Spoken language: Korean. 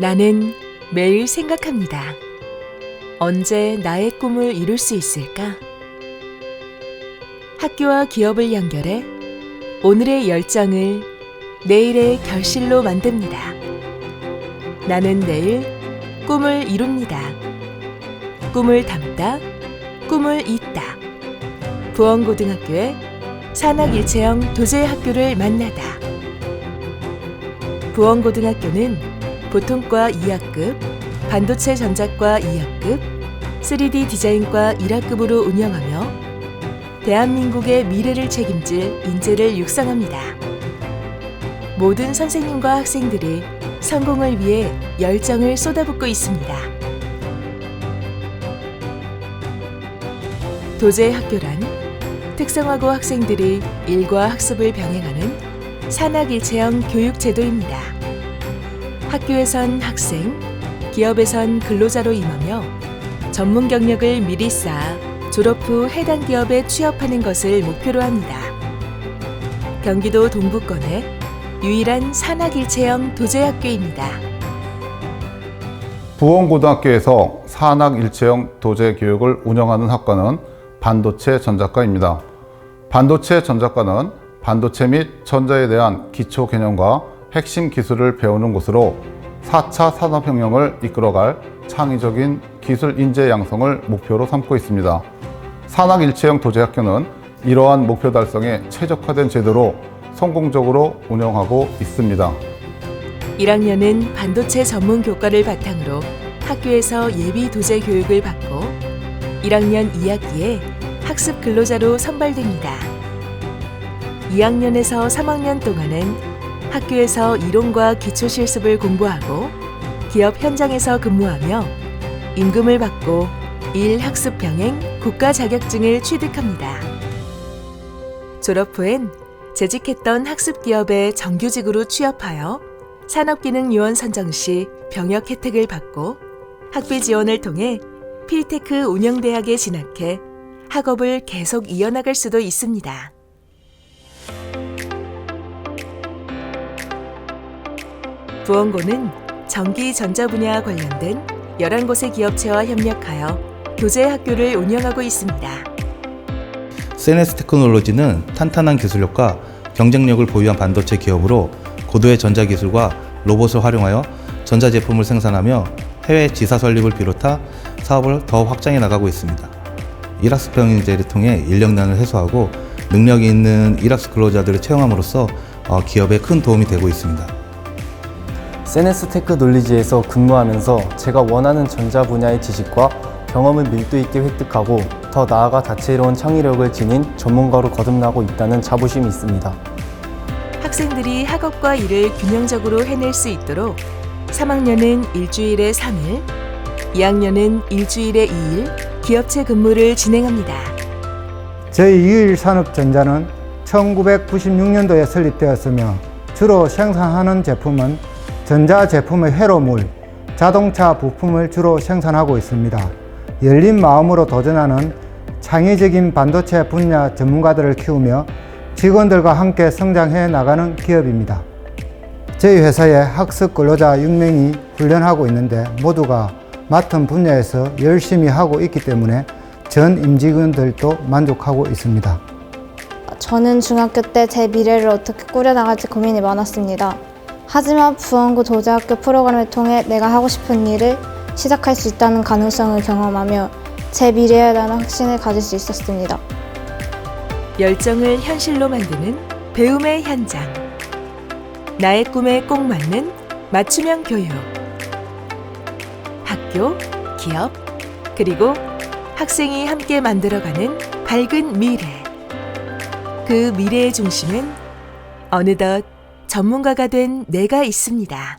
나는 매일 생각합니다. 언제 나의 꿈을 이룰 수 있을까? 학교와 기업을 연결해 오늘의 열정을 내일의 결실로 만듭니다. 나는 내일 꿈을 이룹니다. 꿈을 담다, 꿈을 잇다. 부원고등학교의 산학일체형 도제 학교를 만나다. 부원고등학교는 보통과 2학급, 반도체 전자과 2학급, 3D 디자인과 1학급으로 운영하며 대한민국의 미래를 책임질 인재를 육성합니다. 모든 선생님과 학생들이 성공을 위해 열정을 쏟아붓고 있습니다. 도제 학교란 특성화고 학생들이 일과 학습을 병행하는 산학일체형 교육 제도입니다. 학교에선 학생, 기업에선 근로자로 임하며 전문 경력을 미리 쌓아 졸업 후 해당 기업에 취업하는 것을 목표로 합니다. 경기도 동부권의 유일한 산학일체형 도제학교입니다. 부원고등학교에서 산학일체형 도제 교육을 운영하는 학과는 반도체 전자과입니다. 반도체 전자과는 반도체 및 전자에 대한 기초 개념과 핵심 기술을 배우는 곳으로 4차 산업혁명을 이끌어갈 창의적인 기술 인재 양성을 목표로 삼고 있습니다. 산학일체형 도제학교는 이러한 목표 달성에 최적화된 제도로 성공적으로 운영하고 있습니다. 1학년은 반도체 전문 교과를 바탕으로 학교에서 예비 도제 교육을 받고 1학년 2학기에 학습 근로자로 선발됩니다. 2학년에서 3학년 동안은 학교에서 이론과 기초 실습을 공부하고 기업 현장에서 근무하며 임금을 받고 일 학습 병행 국가 자격증을 취득합니다. 졸업 후엔 재직했던 학습 기업에 정규직으로 취업하여 산업기능요원 선정 시 병역 혜택을 받고 학비 지원을 통해 필테크 운영대학에 진학해 학업을 계속 이어나갈 수도 있습니다. 부원고는 전기 전자 분야와 관련된 11곳의 기업체와 협력하여 교재 학교를 운영하고 있습니다. 세네스 테크놀로지는 탄탄한 기술력과 경쟁력을 보유한 반도체 기업으로 고도의 전자 기술과 로봇을 활용하여 전자 제품을 생산하며 해외 지사 설립을 비롯한 사업을 더 확장해 나가고 있습니다. 일학스 병인제를 통해 인력난을 해소하고 능력이 있는 일학스 근로자들을 채용함으로써 어, 기업에 큰 도움이 되고 있습니다. 세네스 테크 놀리지에서 근무하면서 제가 원하는 전자 분야의 지식과 경험을 밀도 있게 획득하고 더 나아가 다채로운 창의력을 지닌 전문가로 거듭나고 있다는 자부심이 있습니다. 학생들이 학업과 일을 균형적으로 해낼 수 있도록 3학년은 일주일에 3일, 2학년은 일주일에 2일 기업체 근무를 진행합니다. 저희 유일산업전자는 1996년도에 설립되었으며 주로 생산하는 제품은 전자제품의 회로물, 자동차 부품을 주로 생산하고 있습니다. 열린 마음으로 도전하는 창의적인 반도체 분야 전문가들을 키우며 직원들과 함께 성장해 나가는 기업입니다. 저희 회사에 학습 근로자 6명이 훈련하고 있는데 모두가 맡은 분야에서 열심히 하고 있기 때문에 전 임직원들도 만족하고 있습니다. 저는 중학교 때 제 미래를 어떻게 꾸려나갈지 고민이 많았습니다. 하지만 부원고 도제학교 프로그램을 통해 내가 하고 싶은 일을 시작할 수 있다는 가능성을 경험하며 제 미래에 대한 확신을 가질 수 있었습니다. 열정을 현실로 만드는 배움의 현장. 나의 꿈에 꼭 맞는 맞춤형 교육. 학교, 기업, 그리고 학생이 함께 만들어가는 밝은 미래. 그 미래의 중심은 어느덧 전문가가 된 내가 있습니다.